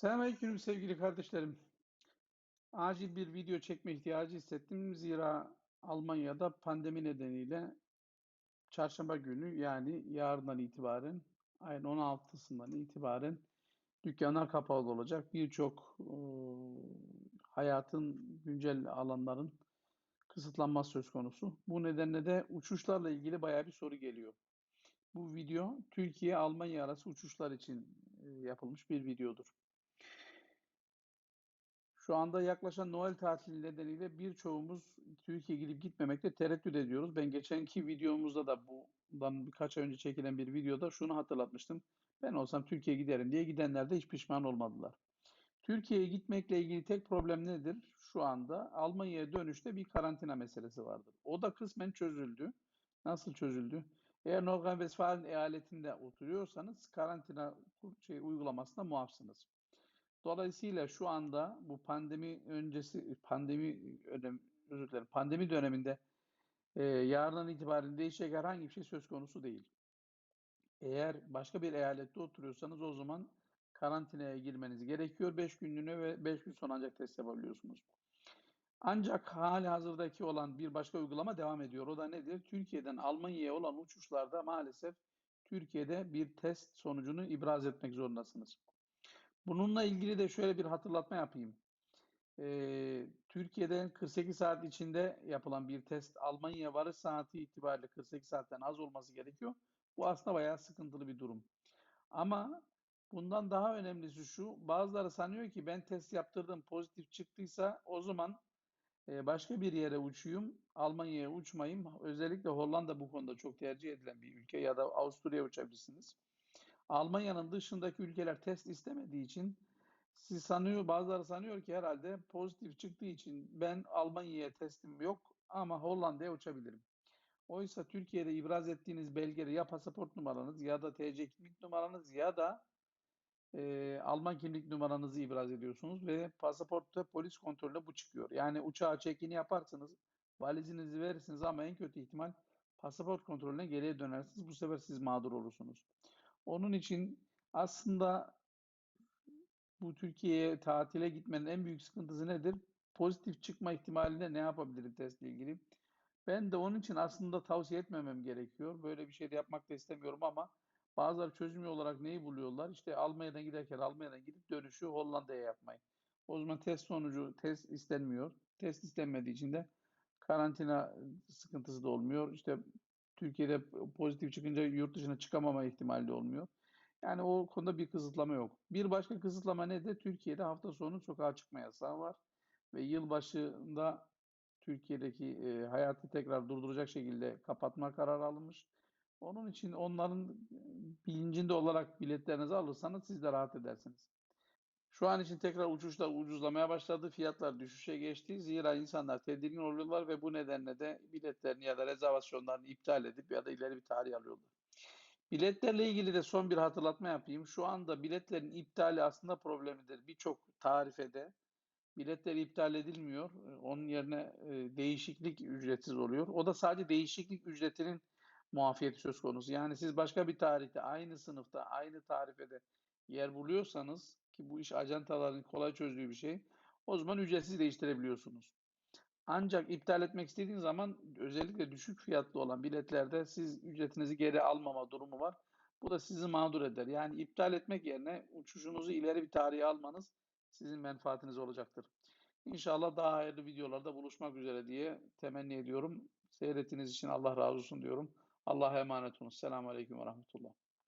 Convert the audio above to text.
Selamünaleyküm sevgili kardeşlerim. Acil bir video çekme ihtiyacı hissettim. Zira Almanya'da pandemi nedeniyle çarşamba günü yani yarından itibaren ayın 16'sından itibaren dükkanlar kapalı olacak. Birçok e, hayatın güncel alanların kısıtlanması söz konusu. Bu nedenle de uçuşlarla ilgili bayağı bir soru geliyor. Bu video Türkiye-Almanya arası uçuşlar için yapılmış bir videodur. Şu anda yaklaşan Noel tatili nedeniyle birçoğumuz Türkiye'ye gidip gitmemekte tereddüt ediyoruz. Ben geçenki videomuzda da bundan birkaç ay önce çekilen bir videoda şunu hatırlatmıştım. Ben olsam Türkiye'ye giderim diye gidenler de hiç pişman olmadılar. Türkiye'ye gitmekle ilgili tek problem nedir? Şu anda Almanya'ya dönüşte bir karantina meselesi vardır. O da kısmen çözüldü. Nasıl çözüldü? Eğer Nordrhein-Westfalen eyaletinde oturuyorsanız karantina şey, uygulamasında muafsınız. Dolayısıyla şu anda bu pandemi öncesi pandemi önem özür dilerim pandemi döneminde e, yarından itibaren değişecek herhangi bir şey söz konusu değil. Eğer başka bir eyalette oturuyorsanız o zaman karantinaya girmeniz gerekiyor 5 günlüğüne ve 5 gün sonra ancak test yapabiliyorsunuz. Ancak hali hazırdaki olan bir başka uygulama devam ediyor. O da nedir? Türkiye'den Almanya'ya olan uçuşlarda maalesef Türkiye'de bir test sonucunu ibraz etmek zorundasınız. Bununla ilgili de şöyle bir hatırlatma yapayım. Ee, Türkiye'de 48 saat içinde yapılan bir test Almanya'ya varış saati itibariyle 48 saatten az olması gerekiyor. Bu aslında bayağı sıkıntılı bir durum. Ama bundan daha önemlisi şu, bazıları sanıyor ki ben test yaptırdım pozitif çıktıysa o zaman başka bir yere uçuyum, Almanya'ya uçmayayım. Özellikle Hollanda bu konuda çok tercih edilen bir ülke ya da Avusturya'ya uçabilirsiniz. Almanya'nın dışındaki ülkeler test istemediği için siz sanıyor, bazıları sanıyor ki herhalde pozitif çıktığı için ben Almanya'ya testim yok ama Hollanda'ya uçabilirim. Oysa Türkiye'de ibraz ettiğiniz belgeleri ya pasaport numaranız ya da TC kimlik numaranız ya da e, Alman kimlik numaranızı ibraz ediyorsunuz ve pasaportta polis kontrolünde bu çıkıyor. Yani uçağa check-in yaparsınız, valizinizi verirsiniz ama en kötü ihtimal pasaport kontrolüne geriye dönersiniz. Bu sefer siz mağdur olursunuz. Onun için aslında bu Türkiye'ye tatile gitmenin en büyük sıkıntısı nedir? Pozitif çıkma ihtimalinde ne yapabilirim testle ilgili? Ben de onun için aslında tavsiye etmemem gerekiyor. Böyle bir şey de yapmak da istemiyorum ama bazıları çözüm olarak neyi buluyorlar? İşte Almanya'dan giderken Almanya'dan gidip dönüşü Hollanda'ya yapmayı. O zaman test sonucu test istenmiyor. Test istenmediği için de karantina sıkıntısı da olmuyor. İşte Türkiye'de pozitif çıkınca yurt dışına çıkamama ihtimali olmuyor. Yani o konuda bir kısıtlama yok. Bir başka kısıtlama ne de Türkiye'de hafta sonu sokağa çıkma yasağı var. Ve yılbaşında Türkiye'deki e, hayatı tekrar durduracak şekilde kapatma kararı alınmış. Onun için onların bilincinde olarak biletlerinizi alırsanız siz de rahat edersiniz. Şu an için tekrar uçuşlar ucuzlamaya başladı. Fiyatlar düşüşe geçti. Zira insanlar tedirgin oluyorlar ve bu nedenle de biletlerini ya da rezervasyonlarını iptal edip ya da ileri bir tarih alıyorlar. Biletlerle ilgili de son bir hatırlatma yapayım. Şu anda biletlerin iptali aslında problemidir. Birçok tarifede biletler iptal edilmiyor. Onun yerine e, değişiklik ücretsiz oluyor. O da sadece değişiklik ücretinin muafiyeti söz konusu. Yani siz başka bir tarihte aynı sınıfta aynı tarifede yer buluyorsanız ki bu iş ajantaların kolay çözdüğü bir şey. O zaman ücretsiz değiştirebiliyorsunuz. Ancak iptal etmek istediğiniz zaman özellikle düşük fiyatlı olan biletlerde siz ücretinizi geri almama durumu var. Bu da sizi mağdur eder. Yani iptal etmek yerine uçuşunuzu ileri bir tarihe almanız sizin menfaatiniz olacaktır. İnşallah daha hayırlı videolarda buluşmak üzere diye temenni ediyorum. Seyrettiğiniz için Allah razı olsun diyorum. Allah'a emanet olun. Selamun Aleyküm ve Rahmetullah.